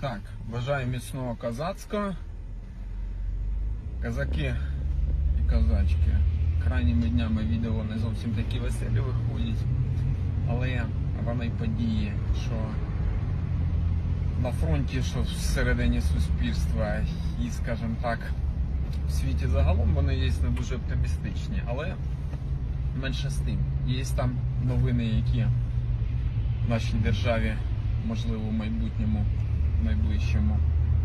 Так, бажаю міцного козацького. Казаки і козачки. Крайніми днями відео не зовсім такі веселі виходять. Але вони події, що на фронті, що всередині суспільства і, скажімо так, в світі загалом вони є не дуже оптимістичні. Але менше з тим. Є там новини, які в нашій державі, можливо, в майбутньому, найближчому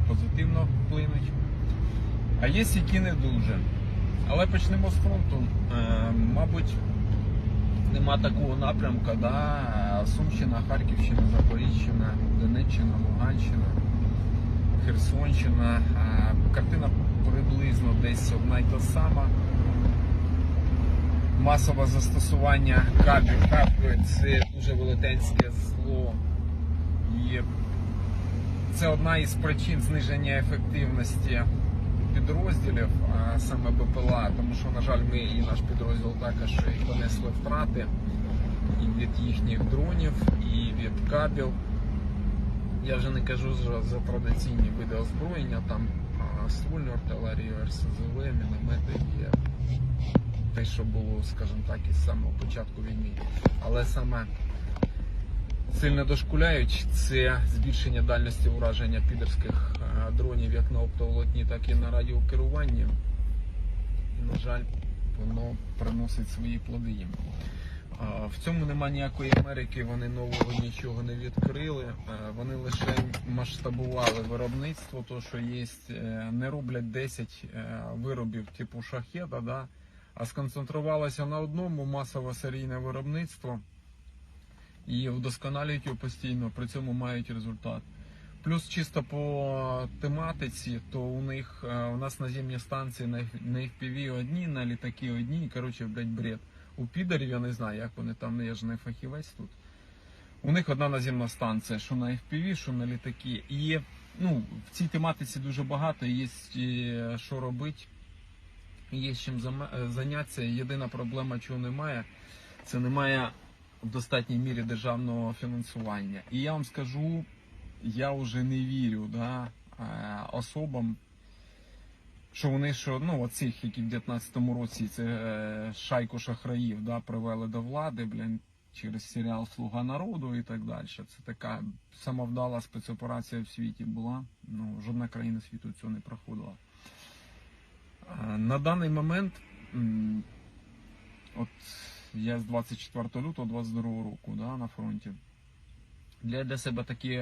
позитивно вплинуть. А є які не дуже. Але почнемо з фронту. Е, мабуть, нема такого напрямка, да? Сумщина, Харківщина, Запоріжжя, Донеччина, Луганщина, Херсонщина. Е, Картина приблизно десь одна й та сама. Масове застосування кабів. Це дуже велетенське зло. І це одна із причин зниження ефективності підрозділів, а саме БПЛА, тому що, на жаль, ми і наш підрозділ також і понесли втрати і від їхніх дронів, і від кабів. Я вже не кажу за, традиційні види озброєння, там ствольну артилерію, РСЗВ, міномети є те, що було, скажімо так, із самого початку війни. Але саме сильно дошкуляють це збільшення дальності ураження підерських е, дронів як на оптоволокні, так і на радіокеруванні. І, на жаль, воно приносить свої плоди їм. В цьому нема ніякої Америки, вони нового нічого не відкрили. Е, Вони лише масштабували виробництво, то що є, е, не роблять 10 е, виробів типу шахеда, да? а сконцентрувалися на одному масове серійне виробництво і вдосконалюють його постійно, при цьому мають результат. Плюс чисто по тематиці, то у них е, у нас наземні станції на, FPV одні, на літаки одні, коротше, блядь, бред. У підерів я не знаю, як вони там, я ж не фахівець тут. У них одна наземна станція, що на FPV, що на літаки. І ну, в цій тематиці дуже багато, є е, що робити, є чим е, зайнятися. Єдина проблема, чого немає, це немає в достатній мірі державного фінансування. І я вам скажу, я вже не вірю да, е, особам, що вони що, ну, оцих, які в 19-му році це е, шайку шахраїв да, привели до влади, блін, через серіал Слуга народу і так далі. Це така самовдала спецоперація в світі була. Ну, жодна країна світу цього не проходила. Е, На даний момент, от я з 24 лютого 22 року да, на фронті. Для, для себе такі